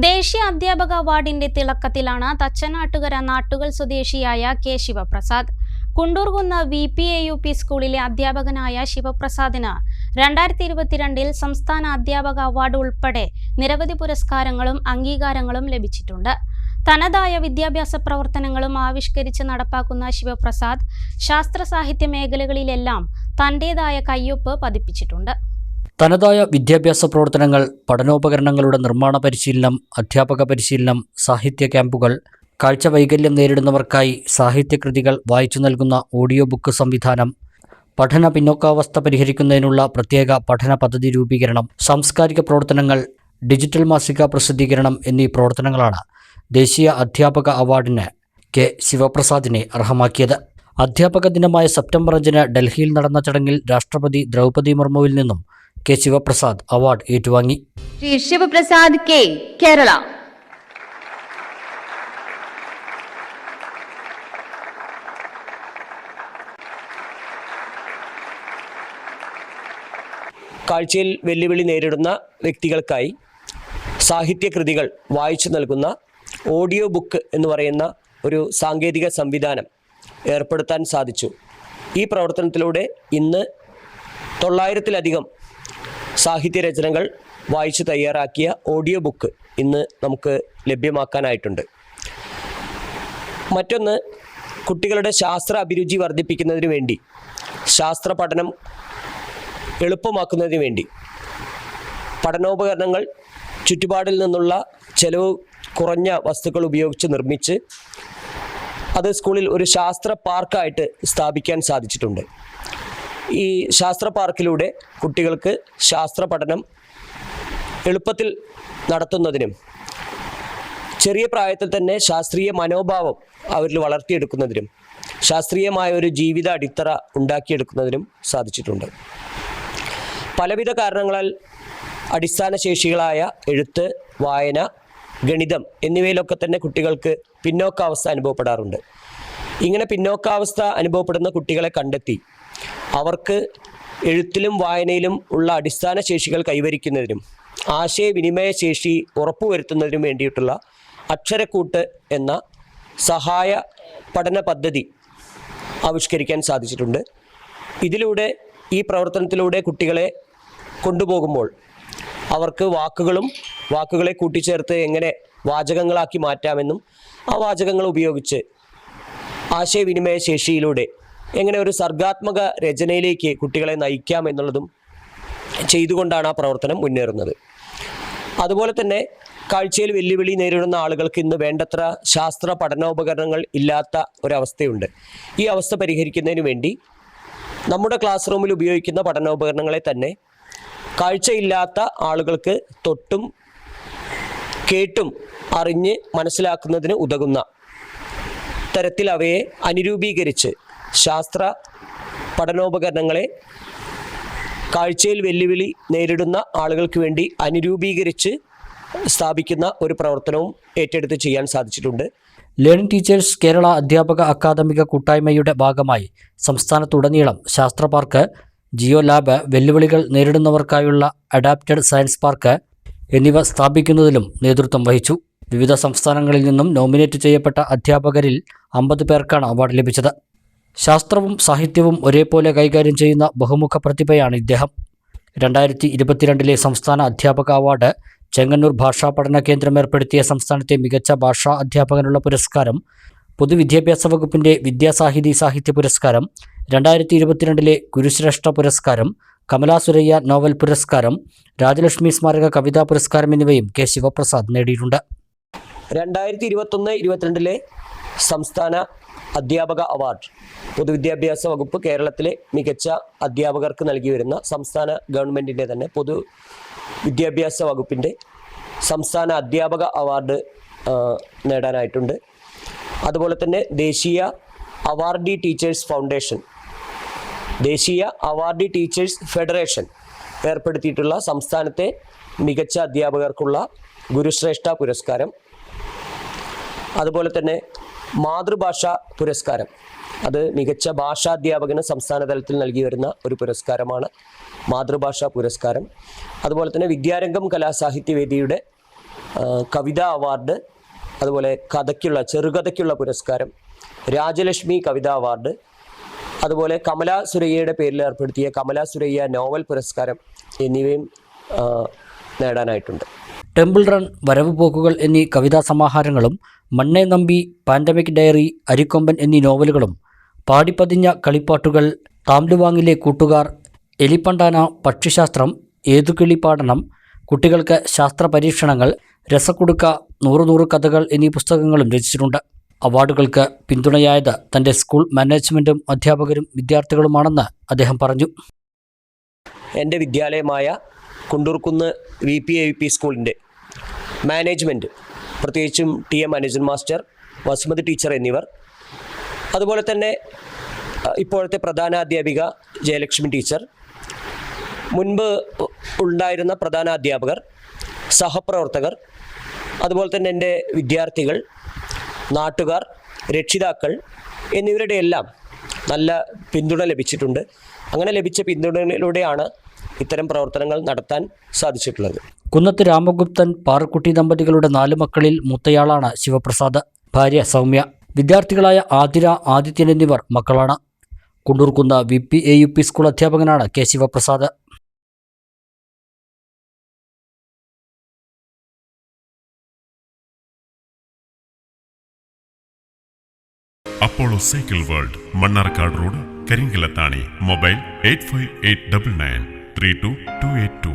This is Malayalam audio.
ദേശീയ അധ്യാപക അവാർഡിന്റെ തിളക്കത്തിലാണ് തച്ചനാട്ടുകര നാട്ടുകൾ സ്വദേശിയായ K Sivaprasad. Kundurkunnu V P A U P സ്കൂളിലെ അധ്യാപകനായ ശിവപ്രസാദിന് രണ്ടായിരത്തി ഇരുപത്തിരണ്ടിൽ സംസ്ഥാന അധ്യാപക അവാർഡ് ഉൾപ്പെടെ നിരവധി പുരസ്കാരങ്ങളും അംഗീകാരങ്ങളും ലഭിച്ചിട്ടുണ്ട്. തനതായ വിദ്യാഭ്യാസ പ്രവർത്തനങ്ങളും ആവിഷ്കരിച്ച് നടപ്പാക്കുന്ന ശിവപ്രസാദ് ശാസ്ത്ര സാഹിത്യ മേഖലകളിലെല്ലാം തന്റേതായ കയ്യൊപ്പ് പതിപ്പിച്ചിട്ടുണ്ട്. തനതായ വിദ്യാഭ്യാസ പ്രവർത്തനങ്ങൾ പഠനോപകരണങ്ങളുടെ നിർമ്മാണ പരിശീലനം അധ്യാപക പരിശീലനം സാഹിത്യ ക്യാമ്പുകൾ കാഴ്ച വൈകല്യം നേരിടുന്നവർക്കായി സാഹിത്യകൃതികൾ വായിച്ചു നൽകുന്ന ഓഡിയോ ബുക്ക് സംവിധാനം പഠന പിന്നോക്കാവസ്ഥ പരിഹരിക്കുന്നതിനുള്ള പ്രത്യേക പഠന പദ്ധതി രൂപീകരണം സാംസ്കാരിക പ്രവർത്തനങ്ങൾ ഡിജിറ്റൽ മാസിക പ്രസിദ്ധീകരണം എന്നീ പ്രവർത്തനങ്ങളാണ് ദേശീയ അധ്യാപക അവാർഡിന് കെ. ശിവപ്രസാദിനെ അർഹമാക്കിയത്. അധ്യാപക ദിനമായ സെപ്റ്റംബർ അഞ്ചിന് ഡൽഹിയിൽ നടന്ന ചടങ്ങിൽ രാഷ്ട്രപതി ദ്രൗപദി മുർമുവിൽ നിന്നും കെ ശിവപ്രസാദ് അവാർഡ് ഏറ്റുവാങ്ങി. ശ്രീ ശിവപ്രസാദ് കെ കേരള. കാഴ്ചയിൽ വെല്ലുവിളി നേരിടുന്ന വ്യക്തികൾക്കായി സാഹിത്യകൃതികൾ വായിച്ചു നൽകുന്ന ഓഡിയോ ബുക്ക് എന്ന് പറയുന്ന ഒരു സാങ്കേതിക സംവിധാനം ഏർപ്പെടുത്താൻ സാധിച്ചു. ഈ പ്രവർത്തനത്തിലൂടെ ഇന്ന് തൊള്ളായിരത്തിലധികം സാഹിത്യരചനകൾ വായിച്ചു തയ്യാറാക്കിയ ഓഡിയോ ബുക്ക് ഇന്ന് നമുക്ക് ലഭ്യമാക്കാനായിട്ടുണ്ട്. മറ്റൊന്ന് കുട്ടികളുടെ ശാസ്ത്ര അഭിരുചി വർദ്ധിപ്പിക്കുന്നതിന് വേണ്ടി ശാസ്ത്ര പഠനം എളുപ്പമാക്കുന്നതിന് വേണ്ടി. പഠനോപകരണങ്ങൾ ചുറ്റുപാടിൽ നിന്നുള്ള ചെലവ് കുറഞ്ഞ വസ്തുക്കൾ ഉപയോഗിച്ച് നിർമ്മിച്ച് അത് സ്കൂളിൽ ഒരു ശാസ്ത്ര പാർക്കായിട്ട് സ്ഥാപിക്കാൻ സാധിച്ചിട്ടുണ്ട്. ഈ ശാസ്ത്ര പാർക്കിലൂടെ കുട്ടികൾക്ക് ശാസ്ത്ര പഠനം എളുപ്പത്തിൽ നടത്തുന്നതിനും ചെറിയ പ്രായത്തിൽ തന്നെ ശാസ്ത്രീയ മനോഭാവം അവരിൽ വളർത്തിയെടുക്കുന്നതിനും ശാസ്ത്രീയമായ ഒരു ജീവിത അടിത്തറ ഉണ്ടാക്കിയെടുക്കുന്നതിനും സാധിച്ചിട്ടുണ്ട്. പലവിധ കാരണങ്ങളാൽ അടിസ്ഥാന ശേഷികളായ എഴുത്ത് വായന ഗണിതം എന്നിവയിലൊക്കെ തന്നെ കുട്ടികൾക്ക് പിന്നോക്കാവസ്ഥ അനുഭവപ്പെടാറുണ്ട്. ഇങ്ങനെ പിന്നോക്കാവസ്ഥ അനുഭവപ്പെടുന്ന കുട്ടികളെ കണ്ടെത്തി അവർക്ക് എഴുത്തിലും വായനയിലും ഉള്ള അടിസ്ഥാന ശേഷികൾ കൈവരിക്കുന്നതിനും ആശയവിനിമയ ശേഷി ഉറപ്പുവരുത്തുന്നതിനും വേണ്ടിയിട്ടുള്ള അക്ഷരക്കൂട്ട് എന്ന സഹായ പഠന പദ്ധതി ആവിഷ്കരിക്കാൻ സാധിച്ചിട്ടുണ്ട്. ഇതിലൂടെ ഈ പ്രവർത്തനത്തിലൂടെ കുട്ടികളെ കൊണ്ടുപോകുമ്പോൾ അവർക്ക് വാക്കുകളും വാക്കുകളെ കൂട്ടിച്ചേർത്ത് എങ്ങനെ വാചകങ്ങളാക്കി മാറ്റാമെന്നും ആ വാചകങ്ങൾ ഉപയോഗിച്ച് ആശയവിനിമയ ശേഷിയിലൂടെ എങ്ങനെ ഒരു സർഗാത്മക രചനയിലേക്ക് കുട്ടികളെ നയിക്കാം എന്നുള്ളതും ചെയ്തുകൊണ്ടാണ് ആ പ്രവർത്തനം മുന്നേറുന്നത്. അതുപോലെ തന്നെ കാഴ്ചയിൽ വെല്ലുവിളി നേരിടുന്ന ആളുകൾക്ക് ഇന്ന് വേണ്ടത്ര ശാസ്ത്ര പഠനോപകരണങ്ങൾ ഇല്ലാത്ത ഒരവസ്ഥയുണ്ട്. ഈ അവസ്ഥ പരിഹരിക്കുന്നതിന് വേണ്ടി നമ്മുടെ ക്ലാസ് റൂമിൽ ഉപയോഗിക്കുന്ന പഠനോപകരണങ്ങളെ തന്നെ കാഴ്ചയില്ലാത്ത ആളുകൾക്ക് തൊട്ടും കേട്ടും അറിഞ്ഞ് മനസ്സിലാക്കുന്നതിന് ഉതകുന്ന തരത്തിൽ അവയെ അനുരൂപീകരിച്ച് ശാസ്ത്ര പഠനോപകരണങ്ങളെ കാഴ്ചയിൽ വെല്ലുവിളി നേരിടുന്ന ആളുകൾക്ക് വേണ്ടി അനുരൂപീകരിച്ച് സ്ഥാപിക്കുന്ന ഒരു പ്രവർത്തനവും ഏറ്റെടുത്ത് ചെയ്യാൻ സാധിച്ചിട്ടുണ്ട്. ലേണിംഗ് ടീച്ചേഴ്സ് കേരള അധ്യാപക അക്കാദമിക കൂട്ടായ്മയുടെ ഭാഗമായി സംസ്ഥാനത്തുടനീളം ശാസ്ത്ര പാർക്ക് ജിയോ ലാബ് വെല്ലുവിളികൾ നേരിടുന്നവർക്കായുള്ള അഡാപ്റ്റഡ് സയൻസ് പാർക്ക് എന്നിവ സ്ഥാപിക്കുന്നതിലും നേതൃത്വം വഹിച്ചു. വിവിധ സംസ്ഥാനങ്ങളിൽ നിന്നും നോമിനേറ്റ് ചെയ്യപ്പെട്ട അധ്യാപകരിൽ അമ്പത് പേർക്കാണ് അവാർഡ് ലഭിച്ചത്. ശാസ്ത്രവും സാഹിത്യവും ഒരേപോലെ കൈകാര്യം ചെയ്യുന്ന ബഹുമുഖ പ്രതിഭയാണ് ഇദ്ദേഹം. രണ്ടായിരത്തി ഇരുപത്തിരണ്ടിലെ സംസ്ഥാന അധ്യാപക അവാർഡ് ചെങ്ങന്നൂർ ഭാഷാ പഠന കേന്ദ്രം ഏർപ്പെടുത്തിയ സംസ്ഥാനത്തെ മികച്ച ഭാഷാ അധ്യാപകനുള്ള പുരസ്കാരം പൊതുവിദ്യാഭ്യാസ വകുപ്പിന്റെ വിദ്യാസാഹിതി സാഹിത്യ പുരസ്കാരം രണ്ടായിരത്തി ഇരുപത്തിരണ്ടിലെ ഗുരുശ്രേഷ്ഠ പുരസ്കാരം കമലാ സുരയ്യ നോവൽ പുരസ്കാരം രാജലക്ഷ്മി സ്മാരക കവിതാ പുരസ്കാരം എന്നിവയും കെ. ശിവപ്രസാദ് നേടിയിട്ടുണ്ട്. രണ്ടായിരത്തി ഇരുപത്തൊന്ന് ഇരുപത്തിരണ്ടിലെ സംസ്ഥാന അധ്യാപക അവാർഡ്. പൊതുവിദ്യാഭ്യാസ വകുപ്പ് കേരളത്തിലെ മികച്ച അധ്യാപകർക്ക് നൽകി വരുന്ന സംസ്ഥാന ഗവൺമെന്റിന്റെ തന്നെ പൊതു വിദ്യാഭ്യാസ വകുപ്പിന്റെ സംസ്ഥാന അധ്യാപക അവാർഡ് നേടാനായിട്ടുണ്ട്. അതുപോലെ തന്നെ ദേശീയ അവാർഡി ടീച്ചേഴ്സ് ഫൗണ്ടേഷൻ ദേശീയ അവാർഡി ടീച്ചേഴ്സ് ഫെഡറേഷൻ ഏർപ്പെടുത്തിയിട്ടുള്ള സംസ്ഥാനത്തെ മികച്ച അധ്യാപകർക്കുള്ള ഗുരുശ്രേഷ്ഠ പുരസ്കാരം. അതുപോലെ തന്നെ മാതൃഭാഷ പുരസ്കാരം. അത് മികച്ച ഭാഷാധ്യാപകന് സംസ്ഥാന തലത്തിൽ നൽകി വരുന്ന ഒരു പുരസ്കാരമാണ് മാതൃഭാഷാ പുരസ്കാരം. അതുപോലെ തന്നെ വിദ്യാരംഗം കലാസാഹിത്യവേദിയുടെ കവിതാ അവാർഡ് അതുപോലെ കഥയ്ക്കുള്ള ചെറുകഥയ്ക്കുള്ള പുരസ്കാരം രാജലക്ഷ്മി കവിതാ അവാർഡ് അതുപോലെ കമല സുരയ്യയുടെ പേരിൽ ഏർപ്പെടുത്തിയ കമല സുരയ്യ നോവൽ പുരസ്കാരം എന്നിവയും നേടാനായിട്ടുണ്ട്. ടെമ്പിൾ റൺ വരവ് പോക്കുകൾ എന്നീ കവിതാ സമാഹാരങ്ങളും മണ്ണേ നമ്പി പാൻഡമിക് ഡയറി അരിക്കൊമ്പൻ എന്നീ നോവലുകളും പാടിപ്പതിഞ്ഞ കളിപ്പാട്ടുകൾ താംലുവാങ്ങിലെ കൂട്ടുകാർ എലിപ്പണ്ടാന പക്ഷിശാസ്ത്രം ഏതുകിളി പാടണം കുട്ടികൾക്ക് ശാസ്ത്ര പരീക്ഷണങ്ങൾ രസക്കുടുക്ക നൂറുനൂറ് നൂറ് കഥകൾ എന്നീ പുസ്തകങ്ങളും രചിച്ചിട്ടുണ്ട്. അവാർഡുകൾക്ക് പിന്തുണയായത് തന്റെ സ്കൂൾ മാനേജ്മെന്റും അധ്യാപകരും വിദ്യാർത്ഥികളുമാണെന്ന് അദ്ദേഹം പറഞ്ഞു. എന്റെ വിദ്യാലയമായ Kundurkunnu V P A P സ്കൂളിന്റെ മാനേജ്മെന്റ് പ്രത്യേകിച്ചും T M Anujan master Vasumathi teacher എന്നിവർ. അതുപോലെ തന്നെ ഇപ്പോഴത്തെ പ്രധാന അധ്യാപിക ജയലക്ഷ്മി ടീച്ചർ. മുൻപ് ഉണ്ടായിരുന്ന പ്രധാന അധ്യാപകർ സഹപ്രവർത്തകർ അതുപോലെ തന്നെ എന്റെ വിദ്യാർത്ഥികൾ നാട്ടുകാർ രക്ഷിതാക്കൾ എന്നിവരുടെ എല്ലാം നല്ല പിന്തുണ ലഭിച്ചിട്ടുണ്ട്. അങ്ങനെ ലഭിച്ച പിന്തുണയിലൂടെയാണ് ഇത്തരം പ്രവർത്തനങ്ങൾ നടത്താൻ സാധിച്ചിട്ടുള്ളത്. കുന്നത്ത് രാമഗുപ്തൻ പാറക്കുട്ടി ദമ്പതികളുടെ നാല് മക്കളിൽ മുത്തയാളാണ് ശിവപ്രസാദ്. ഭാര്യ സൗമ്യ. വിദ്യാർത്ഥികളായ ആതിര ആദിത്യൻ എന്നിവർ മക്കളാണ്. Kundurkunnu V P A U P school അധ്യാപകനാണ് K Sivaprasad. Apollo cycle world Mannarkkad road Karinkallathani mobile eight five eight double nine. Three two two eight two